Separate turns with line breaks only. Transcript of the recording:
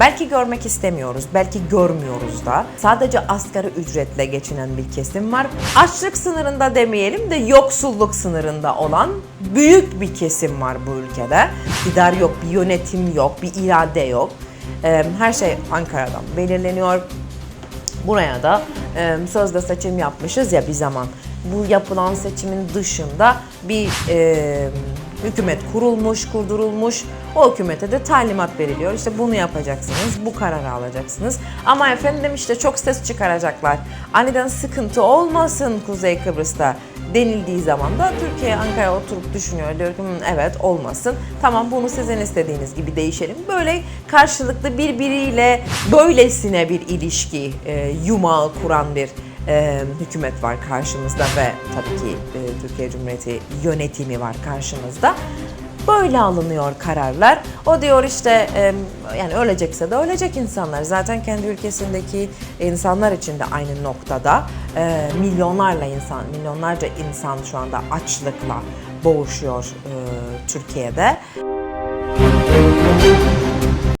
Belki görmek istemiyoruz, belki görmüyoruz da. Sadece asgari ücretle geçinen bir kesim var. Açlık sınırında demeyelim de yoksulluk sınırında olan büyük bir kesim var bu ülkede. İktidar yok, bir yönetim yok, bir irade yok. Her şey Ankara'dan belirleniyor. Buraya da sözde seçim yapmışız ya bir zaman. Bu yapılan seçimin dışında bir hükümet kurulmuş, kurdurulmuş. O hükümete de talimat veriliyor. İşte bunu yapacaksınız, bu kararı alacaksınız. Ama efendim işte çok ses çıkaracaklar. Aniden sıkıntı olmasın Kuzey Kıbrıs'ta denildiği zaman da Türkiye Ankara oturup düşünüyor. Diyor ki "Hmm, evet olmasın. Tamam bunu sizin istediğiniz gibi değişelim. Böyle karşılıklı birbiriyle böylesine bir ilişki e, yumağı kuran bir e, hükümet var karşımızda ve tabii ki e, Türkiye Cumhuriyeti yönetimi var karşımızda. Böyle alınıyor kararlar. O diyor işte e, yani ölecekse de ölecek insanlar. Zaten kendi ülkesindeki insanlar için de aynı noktada. E, milyonlarla insan, milyonlarca insan şu anda açlıkla boğuşuyor e, Türkiye'de.